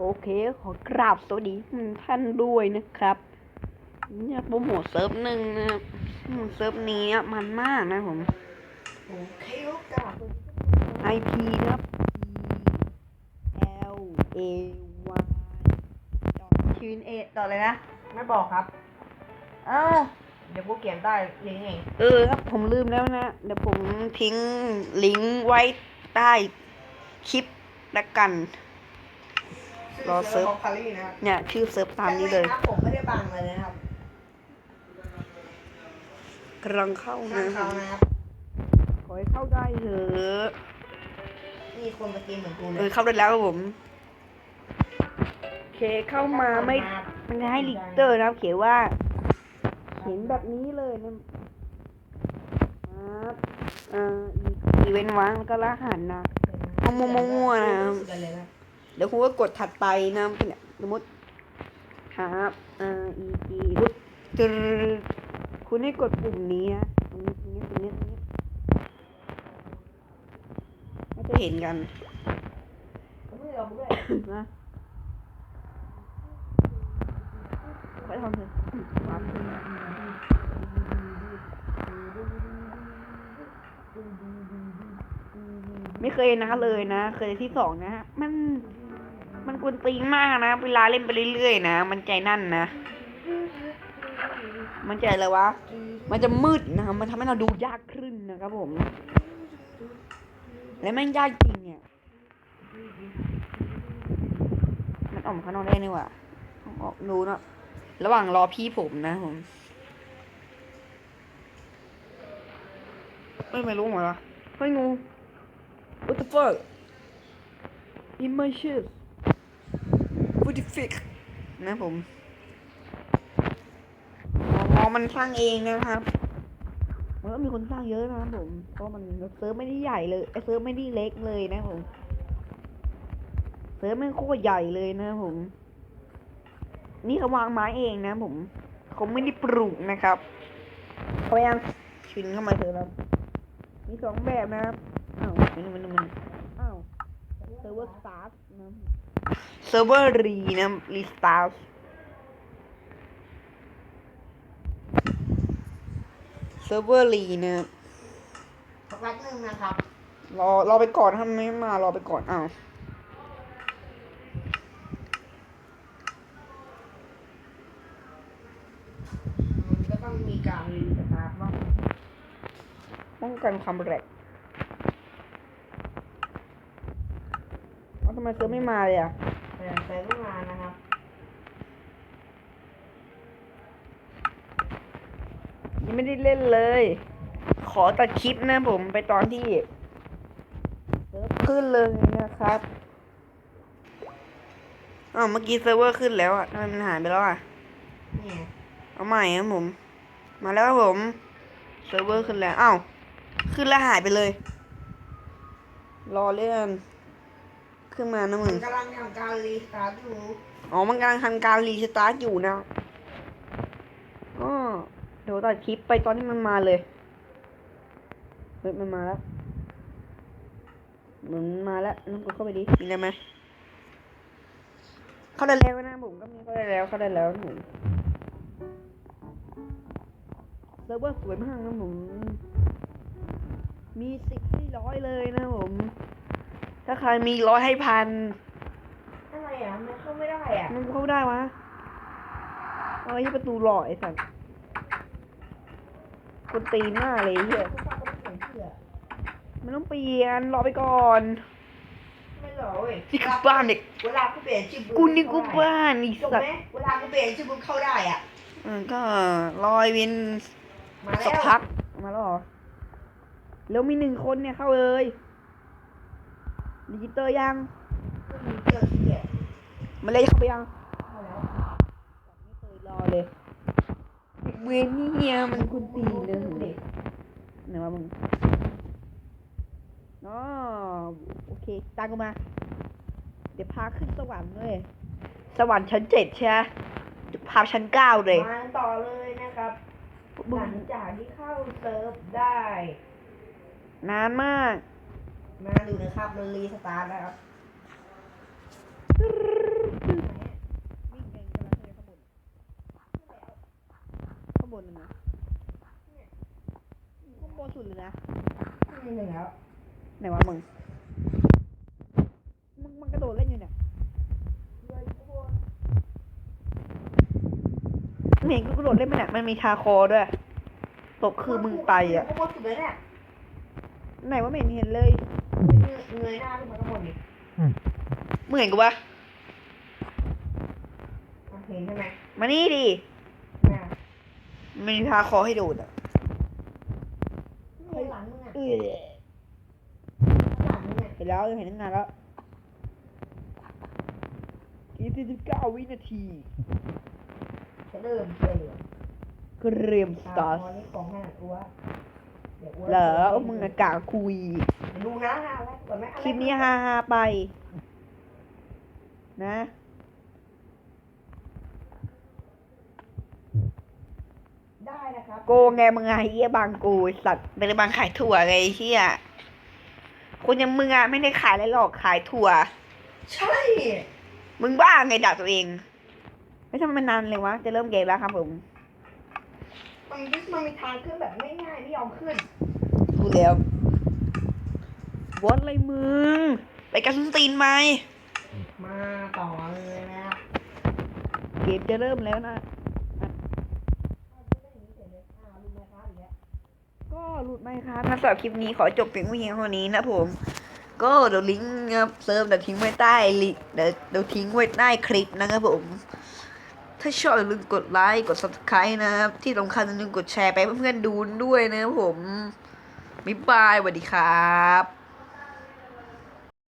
โอเคขอกราบสวัสดีทุกท่านด้วยนะครับเนี่ยโปรโมทเซิร์ฟหนึ่งนะครับอืมเซิร์ฟนี้อะมันมากนะผมโอเคโอกาส IP นะครับ P L A Y ชีนเอต่อเลยนะ ไม่บอกครับอ้าวเดี๋ยวกูเขียนใต้ลิงก์เองเออครับผมลืมแล้วนะ เดี๋ยวผมทิ้งลิงก์ไว้ใต้คลิปละกัน รอเซิร์ฟคารี่นะครับเนี่ยชื่อเซิร์ฟตามนี้เลยครับผมไม่ได้บังเลยนะครับกำลังเข้าข้านะงเขานะครับขอให้เข้าได้เถอะนี่คนมากินเหมือนกูเลเออยเข้าได้แล้วครับผมโอเคเข้ามาไม่ มันจะให้ลิกเตอร์นะครับ เขียนว่า เขียนแบบนี้เลยนะครับอ่าอีอีเวนต์วางแล้วก็รหัสนะ มั่วๆนะครับเลยนะ เดี๋ยวคุณก็กดถัดไปนะเนี่ยสมมติครับเอ่า e g ปุ๊บจึ๊คุณให้กดปุ่มนี้นะตรงนี้ตรงนี้ตรงนี้ตรงนี้ก็จะเห็นกันไม่ยอมด้วยนะไปทำเถอะมาไม่เคยนะเลยนะ เคยที่สองนะฮะ วนตีนมากนะ เวลาเล่นไปเรื่อยๆนะ มันใจนั่นนะ มันใจอะไรวะ มันจะมืดนะครับมันทำให้เราดูยากขึ้นนะครับผม และแม่งยากจริงเนี่ย มันออกข้างนอกได้นี่ว่าออกดูเนะระหว่างรอพี่ผมนะผมเฮ้ยไม่รู้เหรอนกันเฮ้ยงู what the fuck images what the fuck นะผมอ๋อมันสร้างเองนะครับมันก็มีคนสร้างเยอะนะครับผม เพราะมันเซิร์ฟไม่ได้ใหญ่เลยเซิร์ฟไม่ได้เล็กเลยนะผม เซิร์ฟแม่โคตรใหญ่เลยนะผม นี่เขาวางไม้เองนะผมเขาไม่ได้ปลูกนะครับเขาไปยังชินเข้ามาเถอะครับ มีสองแบบนะครับ อ้าวมันมันมันอ้าวเซิร์ฟเวอร์สตาร์ทนะ เซิร์ฟเวอร์รีนะรีสตาร์ทเซิร์ฟเวอร์รีนะสักพักหนึ่งนะครับ รอรอไปก่อนถ้าไม่มารอไปก่อนอ้าวมันก็ต้องมีการรีสตาร์ทบ้างป้องกันความแรกเอาทำ ไมเซิร์ฟไม่มาเลยอะแต่แต่ต้องมานะครับยังไม่ได้เล่นเลย ขอตัดคลิปนะผมไปตอนที่เซิร์ฟขึ้นเลยนะครับอ้าวเมื่อกี้เซิร์ฟเวอร์ขึ้นแล้วอะทำไมมันหายไปแล้วอะเนี่ยเอาใหม่ครับผม มาแล้วครับผมเซิร์ฟเวอร์ขึ้นแล้วอ้าวขึ้นแล้วหายไปเลย รอเรื่อง ขึ้นมานะมึมันงกำลังทำการรีสตาร์ทอยู่อ๋อมันกำลังทำการรีสตาร์ทอยู่นะอ๋อเดี๋ยวตัดคลิปไปตอนที่มันมาเลยเฮ้ยมันมาแล้วมันมาแล้วน้องกดเข้าไปดิมีอะไรไหมเข้าได้แล้วนะผมก็มีเข้าได้แล้วเข้าได้แล้วนะผมเซิร์ฟเวอร์สวยมากนะผมมีสิบให้ร้อยเลยนะผม ถ้าใครมีร้อยให้พันอะไรอะ มันเข้าไม่ได้อะ มันเข้าได้วะอะไรที่ประตูหล่อไอ้สัสคนตีนหน้าเลยไอ้เฮียทุกคนก็ต้องเขียนเชื่อมันต้องเปลี่ยนรอไปก่อน ไม่หรอเว้ยนี่คือบ้านเด็กเวลากูเปลี่ยนชื่อบุ๊กูนี่กูบ้านไอีจบสัตไหมว์เวลากูเปลี่ยนชื่อบุ๊เข้าได้อะเออก็รอยเวนมาสัแล้กวพักมาแล้วเหรอแล้วมีหนึ่งคนเนี่ยเข้าเลย ดิจิเตอร์ยังมีเจอเสียมาเลยเข้าไปยังเข้าแล้วไม่เคยรอเลยเวรนี่เฮียมันคุณตีนเลยเด็กไหนวะมึงอ๋อโอเคตามกูมา เดี๋ยวพาขึ้นสวรรค์เลย สวรรค์ชั้นเจ็ดใช่ไหมเดี๋ยวพาชั้นเก้าเลยมาต่อเลยนะครับมึหงลังจากที่เข้าเซิร์ฟได้ นานมาก มาดูนะครับมันรีสตาร์ทแล้วครับวิ่งเก่งกำลังเลข้างบนข้านเลยนะข้างบนสุดเลยนะนี่หนึ่งแล้วไหนวะมึงมึงมันกระโดดเล่นอยู่เนี่ยเห็นกูกระโดดเล่นไหมเนี่ยมันมีชาโคด้วย ตกคือมึงไปอะ ไหนว่าไม่เห็นเลย ยหน้าขึ้นมาข้างบนดิมึงเห็นกูปะอะเห็นใช่ไหมมานี่ดิแม่มันมีทาคอให้โดดอะเห็นหลังมึงอะเออหลังมึงอะเห็นแล้วเห็นตั้งนานแล้วอีกสี่สิบเก้าวินาทีจะเริ่มเลยเหรอเกรียมสตาร์ตอนนี้ของแม่อัว เดี๋ยวอัวเหรอเอามึงอากาศคุย ดูนะฮะอะไรก่อนไหมคลิปนี้ฮาฮาๆไป นะได้นะครับโกงไงมึงไงเหี้ยบางกูไอ้สัตว์เป็นบางขายถั่วไงไอ้เหี้ยคนอยังมึงอะไม่ได้ขายอะไรหรอกขายถั่ว ใช่ มึงบ้าไงด่าตัวเอง ไม่ทำไมมันนานเลยวะ จะเริ่มเกมแล้วครับผม มันมันมีทางขึ้นแบบง่ายๆไม่ยอมขึ้นกูแล้ววอดอะไรมึง ไปกันส้นตีนไหม มาต่อเลยนะเกมจะเริ่มแล้วนะ ก็หลุดไหมครับนะสำหรับคลิปนี้ขอจบเพียงเพียงเท่านี้นะผม ก็เดี๋ยวลิงก์นะครับเซิร์ฟเดี๋ยวทิ้งไว้ใต้ลิเดี๋ยวเดี๋ยวทิ้งไว้ใต้คลิปนะครับผม ถ้าชอบอย่าลืมกดไลค์กด subscribe นะครับ ที่สำคัญอย่าลืมกดแชร์ไปเพื่อนๆดูด้วยนะครับผม บ๊ายบายสวัสดีครับ